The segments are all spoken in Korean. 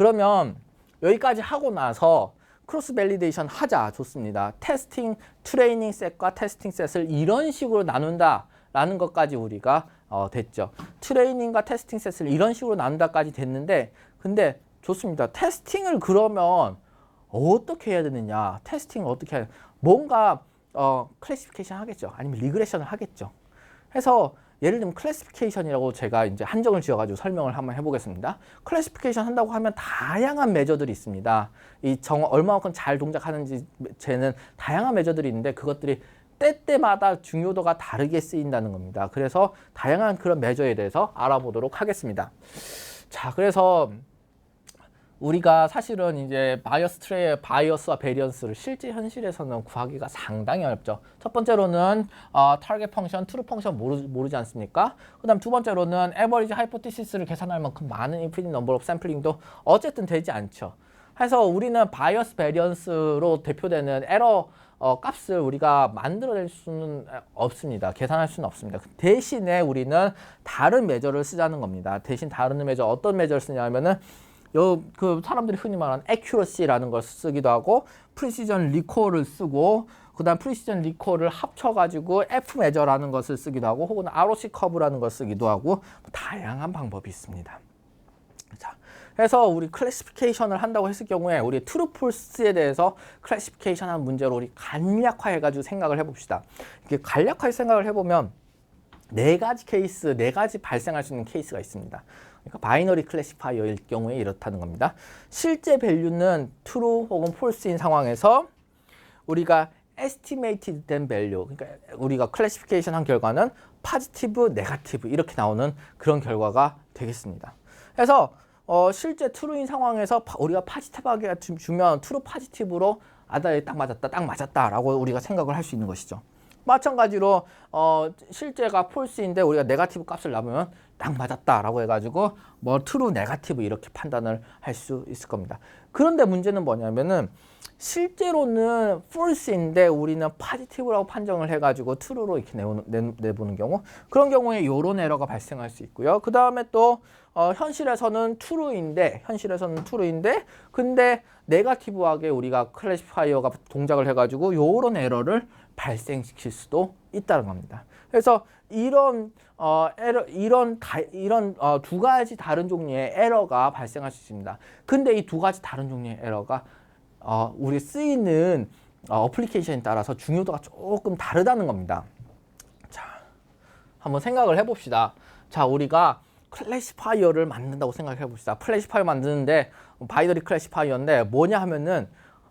그러면 여기까지 하고 나서 크로스 밸리데이션 하자 좋습니다. 테스팅 트레이닝 셋과 테스팅 셋을 이런 식으로 나눈다 라는 것까지 우리가 어, 됐죠. 트레이닝과 테스팅 셋을 이런 식으로 나눈다까지 됐는데 근데 좋습니다. 테스팅을 그러면 어떻게 해야 되느냐? 테스팅을 어떻게 해야 뭔가 어, 클래시피케이션 하겠죠. 아니면 리그레션을 하겠죠. 해서 예를 들면 클래시피케이션이라고 제가 이제 한정을 지어가지고 설명을 한번 해보겠습니다. 클래시피케이션 한다고 하면 다양한 매저들이 있습니다. 이 정 얼마만큼 잘 동작하는지 쟤는 다양한 매저들이 있는데 그것들이 때때마다 중요도가 다르게 쓰인다는 겁니다. 그래서 다양한 그런 매저에 대해서 알아보도록 하겠습니다. 자, 그래서 우리가 사실은 이제 바이어스 트레의 바이어스와 베리언스를 실제 현실에서는 구하기가 상당히 어렵죠. 첫 번째로는 어, 타겟 펑션, 트루 펑션 모르, 모르지 않습니까? 그 다음 두 번째로는 에버리지 하이포티시스를 계산할 만큼 많은 인피니트 넘버 오브 샘플링도 어쨌든 되지 않죠. 해서 우리는 바이어스 베리언스로 대표되는 에러 어, 값을 우리가 만들어낼 수는 없습니다. 계산할 수는 없습니다. 대신에 우리는 다른 매저를 쓰자는 겁니다. 대신 다른 매저 어떤 매저를 쓰냐면은 요 그 사람들이 흔히 말하는 accuracy라는 걸 쓰기도 하고 precision recall을 쓰고 그다음 precision recall을 합쳐가지고 F measure라는 것을 쓰기도 하고 혹은 ROC curve라는 걸 쓰기도 하고 다양한 방법이 있습니다. 자, 그래서 우리 클래시피케이션을 한다고 했을 경우에 우리 트루 폴스에 대해서 클래시피케이션한 문제로 우리 간략화해가지고 생각을 해봅시다. 이렇게 간략하게 생각을 해보면 네 가지 케이스, 네 가지 발생할 수 있는 케이스가 있습니다. 그러니까 바이너리 클래시파이어일 경우에 이렇다는 겁니다. 실제 밸류는 true 혹은 false인 상황에서 우리가 estimated 된 value, 그러니까 우리가 클래시피케이션 한 결과는 positive, negative 이렇게 나오는 그런 결과가 되겠습니다. 그래서 어, 실제 true인 상황에서 파- 우리가 주- 주면 true positive로 아다에 딱 맞았다, 딱 맞았다라고 우리가 생각을 할 수 있는 것이죠. 마찬가지로 어, 실제가 폴스인데 우리가 네가티브 값을 나오면 딱 맞았다라고 해가지고 뭐 트루 네가티브 이렇게 판단을 할 수 있을 겁니다. 그런데 문제는 뭐냐면은 실제로는 false인데 우리는 positive라고 판정을 해가지고 true로 이렇게 내보는, 내, 내보는 경우 그런 경우에 이런 에러가 발생할 수 있고요. 그 다음에 또 어, 현실에서는 true인데 현실에서는 true인데 근데 네가티브하게 우리가 클래시파이어가 동작을 해가지고 이런 에러를 발생시킬 수도 있다는 겁니다. 그래서 이런 어 에러 이런 다, 이런 어, 두 가지 다른 종류의 에러가 발생할 수 있습니다. 근데 이 두 가지 다른 종류의 에러가 어, 우리 쓰이는 어, 어플리케이션에 따라서 중요도가 조금 다르다는 겁니다. 자, 한번 생각을 해봅시다. 자, 우리가 클래시파이어를 만든다고 생각해 봅시다. 클래시파이어 만드는데 바이너리 클래시파이어인데 뭐냐 하면은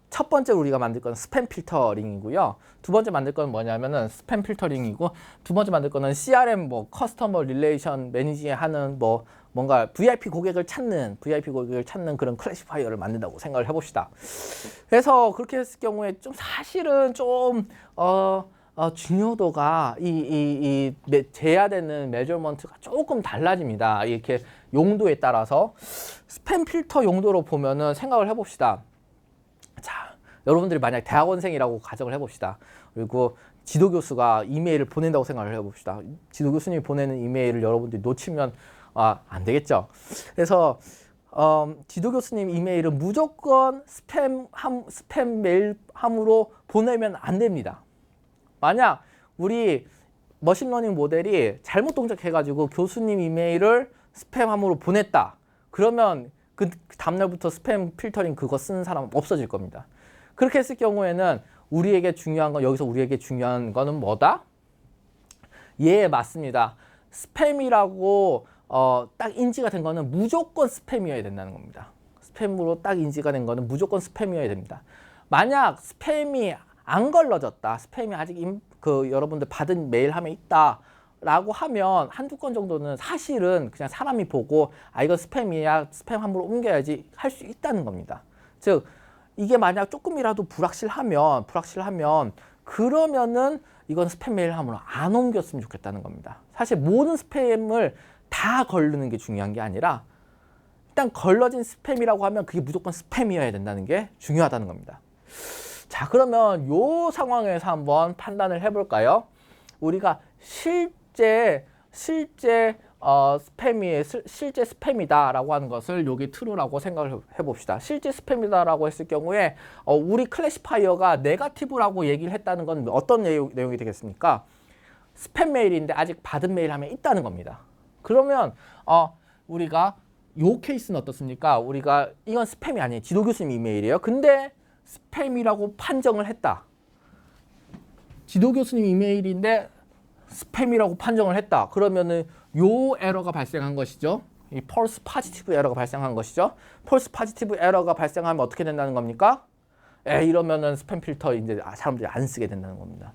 첫 번째 우리가 만들 건 스팸 필터링이고요. 두 번째 만들 건 뭐냐면은 스팸 필터링이고 두 번째 만들 거는 CRM 뭐 커스터머 릴레이션 매니징 하는 뭐 뭔가 VIP 고객을 찾는 VIP 고객을 찾는 그런 클래시파이어를 만든다고 생각을 해봅시다. 그래서 그렇게 했을 경우에 좀 사실은 좀 어, 어, 중요도가 이, 이, 이 제야되는 메저먼트가 조금 달라집니다. 이렇게 용도에 따라서 스팸 필터 용도로 보면은 생각을 해봅시다. 자, 여러분들이 만약 대학원생이라고 가정을 해봅시다. 그리고 지도 교수가 이메일을 보낸다고 생각을 해봅시다. 지도 교수님이 보내는 이메일을 여러분들이 놓치면 아, 안 되겠죠. 그래서 어, 지도 교수님 이메일은 무조건 스팸 함, 스팸 메일 함으로 보내면 안 됩니다. 만약 우리 머신러닝 모델이 잘못 동작해가지고 교수님 이메일을 스팸함으로 보냈다. 그러면 그 다음날부터 스팸 필터링 그거 쓰는 사람 없어질 겁니다. 그렇게 했을 경우에는 우리에게 중요한 건 여기서 우리에게 중요한 거는 뭐다? 예, 맞습니다. 스팸이라고 어, 딱 인지가 된 거는 무조건 스팸이어야 된다는 겁니다. 스팸으로 딱 인지가 된 거는 무조건 스팸이어야 됩니다. 만약 스팸이 안 걸러졌다. 스팸이 아직 임, 그 여러분들 받은 메일 함에 있다. 라고 하면 한두 건 정도는 사실은 그냥 사람이 보고 아 이거 스팸이야 스팸 함부로 옮겨야지 할 수 있다는 겁니다. 즉 이게 만약 조금이라도 불확실하면 불확실하면 그러면은 이건 스팸 메일 함으로 안 옮겼으면 좋겠다는 겁니다. 사실 모든 스팸을 다 걸르는 게 중요한 게 아니라 일단 걸러진 스팸이라고 하면 그게 무조건 스팸이어야 된다는 게 중요하다는 겁니다. 자, 그러면 요 상황에서 한번 판단을 해볼까요? 우리가 실제 실제 어, 스팸이 실- 실제 스팸이다라고 하는 것을 여기 true라고 생각을 해봅시다. 실제 스팸이다라고 했을 경우에 어, 우리 클래시파이어가 네가티브라고 얘기를 했다는 건 어떤 내용, 내용이 되겠습니까? 스팸 메일인데 아직 받은 메일 하면 있다는 겁니다. 그러면 어, 우리가 요 케이스는 어떻습니까? 우리가 이건 스팸이 아니에요. 지도 교수님 이메일이에요. 근데 스팸이라고 판정을 했다. 지도 교수님 이메일인데 스팸이라고 판정을 했다. 그러면은 요 에러가 발생한 것이죠. 이 펄스 파지티브 에러가 발생한 것이죠. 펄스 파지티브 에러가 발생하면 어떻게 된다는 겁니까? 에 이러면은 스팸 필터 이제 아, 사람들이 안 쓰게 된다는 겁니다.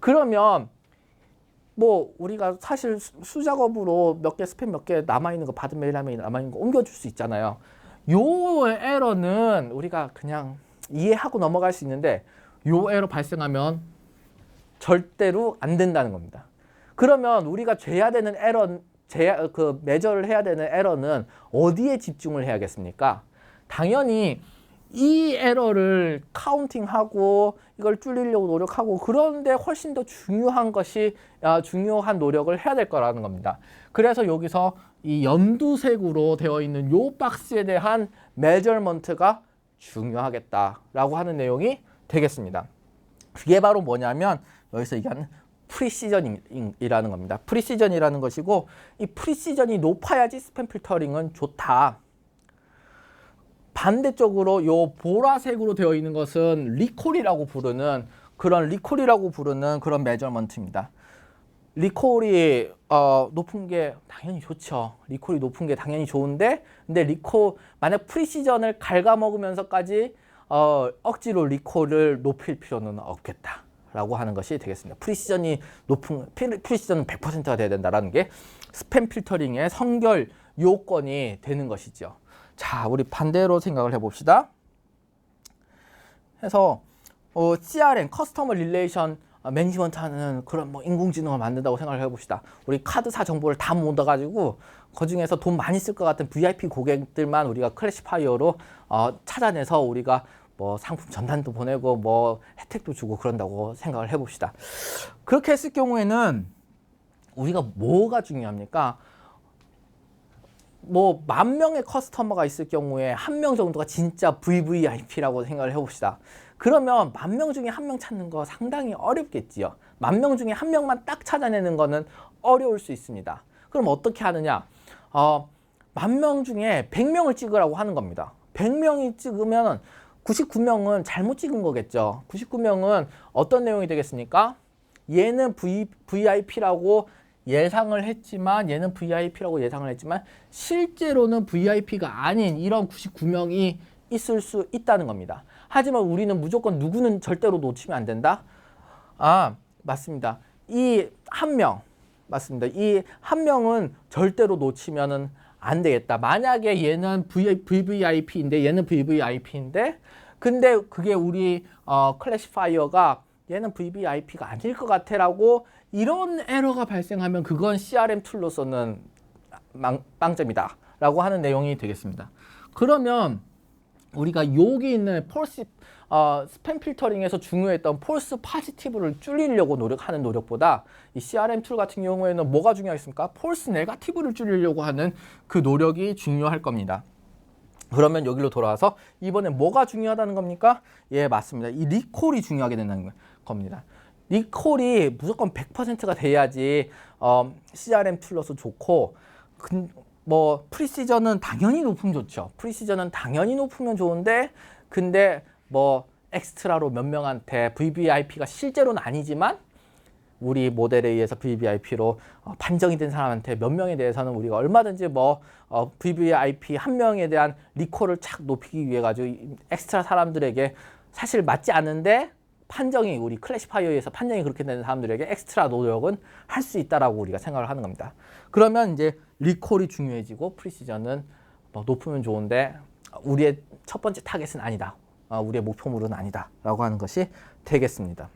그러면 뭐 우리가 사실 수- 수작업으로 몇 개 스팸 몇 개 남아 있는 거 받은 메일 하면 남아 있는 거 옮겨줄 수 있잖아요. 요 에러는 우리가 그냥 이해하고 넘어갈 수 있는데 요 에러 발생하면 절대로 안 된다는 겁니다. 그러면 우리가 재야 되는 에러, 재야, 그 매저를 해야 되는 에러는 어디에 집중을 해야겠습니까? 당연히 이 에러를 카운팅하고 이걸 줄이려고 노력하고 그런데 훨씬 더 중요한 것이 아, 중요한 노력을 해야 될 거라는 겁니다. 그래서 여기서 이 연두색으로 되어 있는 요 박스에 대한 메저먼트가 중요하겠다라고 하는 내용이 되겠습니다. 그게 바로 뭐냐면 여기서 얘기하는 프리시전이라는 겁니다. 프리시전이라는 것이고 이 프리시전이 높아야지 스팸 필터링은 좋다. 반대쪽으로 요 보라색으로 되어 있는 것은 리콜이라고 부르는 그런 리콜이라고 부르는 그런 메저먼트입니다. 리콜이 어, 높은 게 당연히 좋죠. 리콜이 높은 게 당연히 좋은데 근데 리콜 만약 프리시전을 갉아먹으면서까지 어, 억지로 리콜을 높일 필요는 없겠다 라고 하는 것이 되겠습니다. 프리시전이 높은 프리- 프리시전은 100%가 돼야 된다라는 게 스팸 필터링의 성결 요건이 되는 것이죠. 자, 우리 반대로 생각을 해봅시다. 해서 어, CRM 커스터머 릴레이션 매니지먼트 하는 그런 뭐 인공지능을 만든다고 생각을 해봅시다. 우리 카드사 정보를 다 모아가지고 그 중에서 돈 많이 쓸 것 같은 VIP 고객들만 우리가 클래시파이어로 어, 찾아내서 우리가 뭐 상품 전단도 보내고 뭐 혜택도 주고 그런다고 생각을 해봅시다. 그렇게 했을 경우에는 우리가 뭐가 중요합니까? 뭐 만 명의 커스터머가 있을 경우에 한 명 정도가 진짜 VVIP라고 생각을 해봅시다. 그러면 만 명 중에 한 명 찾는 거 상당히 어렵겠지요. 만 명 중에 한 명만 딱 찾아내는 거는 어려울 수 있습니다. 그럼 어떻게 하느냐? 어, 만 명 중에 100명을 찍으라고 하는 겁니다. 100명이 찍으면 99명은 잘못 찍은 거겠죠. 99명은 어떤 내용이 되겠습니까? 얘는 v, VIP라고 예상을 했지만 얘는 VIP라고 예상을 했지만 실제로는 VIP가 아닌 이런 99명이 있을 수 있다는 겁니다. 하지만 우리는 무조건 누구는 절대로 놓치면 안 된다. 아 맞습니다. 이 한 명 맞습니다. 이 한 명은 절대로 놓치면은 안 되겠다. 만약에 얘는 VVIP인데 얘는 VVIP인데 근데 그게 우리 어, 클래시파이어가 얘는 VVIP가 아닐 것 같아라고 이런 에러가 발생하면 그건 CRM 툴로서는 망, 빵점이다 라고 하는 내용이 되겠습니다. 그러면 우리가 여기 있는 폴스 어, 스팸 필터링에서 중요했던 폴스 파지티브를 줄이려고 노력하는 노력보다 이 CRM 툴 같은 경우에는 뭐가 중요하겠습니까? 폴스 네가티브를 줄이려고 하는 그 노력이 중요할 겁니다. 그러면 여기로 돌아와서 이번에 뭐가 중요하다는 겁니까? 예, 맞습니다. 이 리콜이 중요하게 된다는 겁니다. 리콜이 무조건 100%가 돼야지 어, CRM 툴로서 좋고 근, 뭐 프리시전은 당연히 높으면 좋죠. 프리시전은 당연히 높으면 좋은데 근데 뭐 엑스트라로 몇 명한테 VVIP가 실제로는 아니지만 우리 모델에 의해서 VVIP로 어, 판정이 된 사람한테 몇 명에 대해서는 우리가 얼마든지 뭐 어, VVIP 한 명에 대한 리콜을 착 높이기 위해 가지고 이 엑스트라 사람들에게 사실 맞지 않는데 판정이 우리 클래시파이어에서 판정이 그렇게 되는 사람들에게 엑스트라 노력은 할 수 있다라고 우리가 생각을 하는 겁니다. 그러면 이제 리콜이 중요해지고 프리시전은 뭐 높으면 좋은데 우리의 첫 번째 타겟은 아니다. 어, 우리의 목표물은 아니다라고 하는 것이 되겠습니다.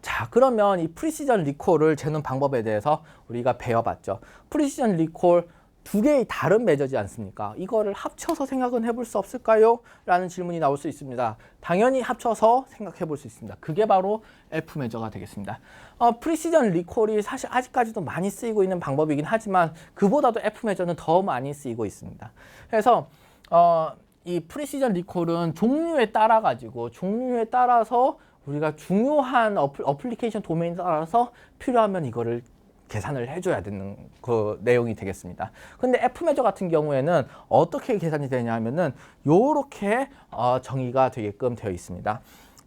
자, 그러면 이 프리시전 리콜을 재는 방법에 대해서 우리가 배워봤죠. 프리시전 리콜 두 개의 다른 매저지 않습니까? 이거를 합쳐서 생각은 해볼 수 없을까요? 라는 질문이 나올 수 있습니다. 당연히 합쳐서 생각해 볼 수 있습니다. 그게 바로 F 매저가 되겠습니다. 어, 프리시전 리콜이 사실 아직까지도 많이 쓰이고 있는 방법이긴 하지만 그보다도 F 매저는 더 많이 쓰이고 있습니다. 그래서 어, 이 프리시전 리콜은 종류에 따라 가지고 종류에 따라서 우리가 중요한 어플, 어플리케이션 도메인에 따라서 필요하면 이거를 계산을 해줘야 되는 그 내용이 되겠습니다. 근데 F 매저 같은 경우에는 어떻게 계산이 되냐 하면은 요렇게 어, 정의가 되게끔 되어 있습니다.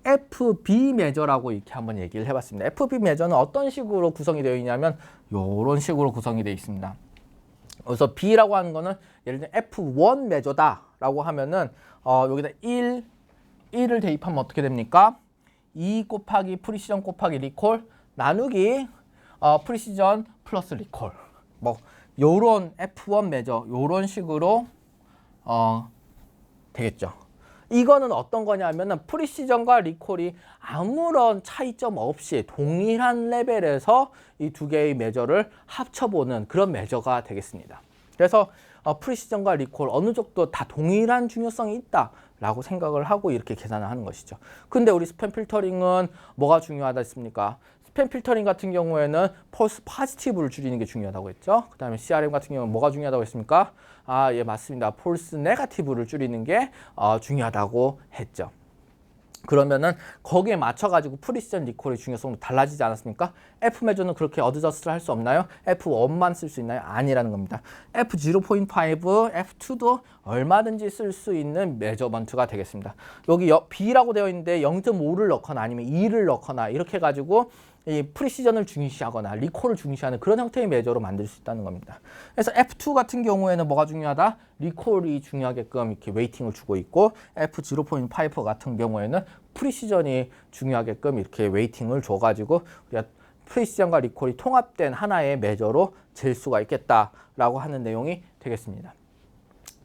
FB 매저라고 이렇게 한번 얘기를 해봤습니다. FB 매저는 어떤 식으로 구성이 되어 있냐면 요런 식으로 구성이 되어 있습니다. 그래서 B라고 하는 거는 예를 들면 F1 매저다라고 하면은 어, 여기다 1, 1을 대입하면 어떻게 됩니까? 2 곱하기 프리시전 곱하기 리콜 나누기 어, 프리시전 플러스 리콜 뭐 요런 F1 매저 요런 식으로 어, 되겠죠. 이거는 어떤 거냐면은 프리시전과 리콜이 아무런 차이점 없이 동일한 레벨에서 이 두 개의 매저를 합쳐보는 그런 매저가 되겠습니다. 그래서 어, 프리시전과 리콜 어느 정도 다 동일한 중요성이 있다 라고 생각을 하고 이렇게 계산을 하는 것이죠. 근데 우리 스팸 필터링은 뭐가 중요하다 했습니까? 스팸 필터링 같은 경우에는 펄스 파지티브를 줄이는 게 중요하다고 했죠. 그 다음에 CRM 같은 경우는 뭐가 중요하다고 했습니까? 아, 예, 맞습니다. 폴스 네가티브를 줄이는 게 어, 중요하다고 했죠. 그러면은 거기에 맞춰가지고 프리시전 리콜의 중요성도 달라지지 않았습니까? F 매저는 그렇게 어드저스트를 할 수 없나요? F1만 쓸 수 있나요? 아니라는 겁니다. F0.5, F2도 얼마든지 쓸 수 있는 메저먼트가 되겠습니다. 여기 B라고 되어 있는데 0.5를 넣거나 아니면 2를 넣거나 이렇게 해가지고 이 프리시전을 중시하거나 리콜을 중시하는 그런 형태의 매저로 만들 수 있다는 겁니다. 그래서 F2 같은 경우에는 뭐가 중요하다? 리콜이 중요하게끔 이렇게 웨이팅을 주고 있고 F0.5 같은 경우에는 프리시전이 중요하게끔 이렇게 웨이팅을 줘가지고 우리가 프리시전과 리콜이 통합된 하나의 매저로 잴 수가 있겠다라고 하는 내용이 되겠습니다.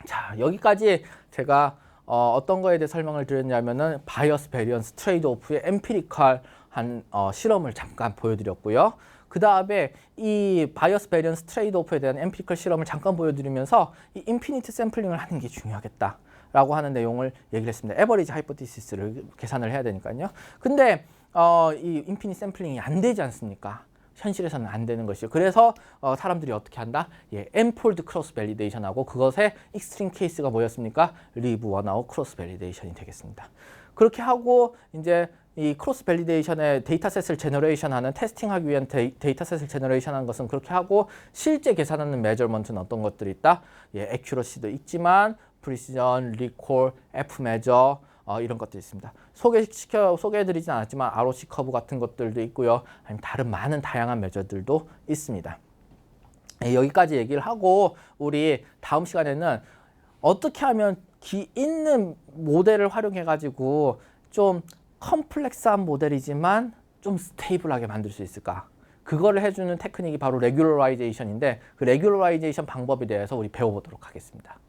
자 여기까지 제가 어, 어떤 거에 대해 설명을 드렸냐면은 바이어스 베리언스 트레이드 오프의 엠피리컬 한 어, 실험을 잠깐 보여드렸고요. 그 다음에 이 바이어스 베리언스 트레이드 오프에 대한 엠피리컬 실험을 잠깐 보여드리면서 이 인피니트 샘플링을 하는 게 중요하겠다. 라고 하는 내용을 얘기를 했습니다. 에버리지 하이포티시스를 계산을 해야 되니까요. 근데 어, 이 인피니트 샘플링이 안 되지 않습니까? 현실에서는 안 되는 것이죠. 그래서 어, 사람들이 어떻게 한다? 예, 엠폴드 크로스 밸리데이션하고 그것의 익스트림 케이스가 뭐였습니까? 리브 원아웃 크로스 밸리데이션이 되겠습니다. 그렇게 하고 이제 이 크로스 밸리데이션의 데이터셋을 제너레이션 하는 테스팅하기 위한 데이, 데이터셋을 제너레이션 하는 것은 그렇게 하고 실제 계산하는 메저먼트는 어떤 것들이 있다? 예, 액큐러시도 있지만 프리시전, 리콜, F 메저 어, 이런 것들이 있습니다. 소개시켜 소개해드리진 않았지만 ROC 커브 같은 것들도 있고요. 아니면 다른 많은 다양한 메저들도 있습니다. 예, 여기까지 얘기를 하고 우리 다음 시간에는 어떻게 하면 기 있는 모델을 활용해 가지고 좀 컴플렉스한 모델이지만 좀 스테이블하게 만들 수 있을까? 그거를 해주는 테크닉이 바로 레귤러라이제이션인데 그 레귤러라이제이션 방법에 대해서 우리 배워보도록 하겠습니다.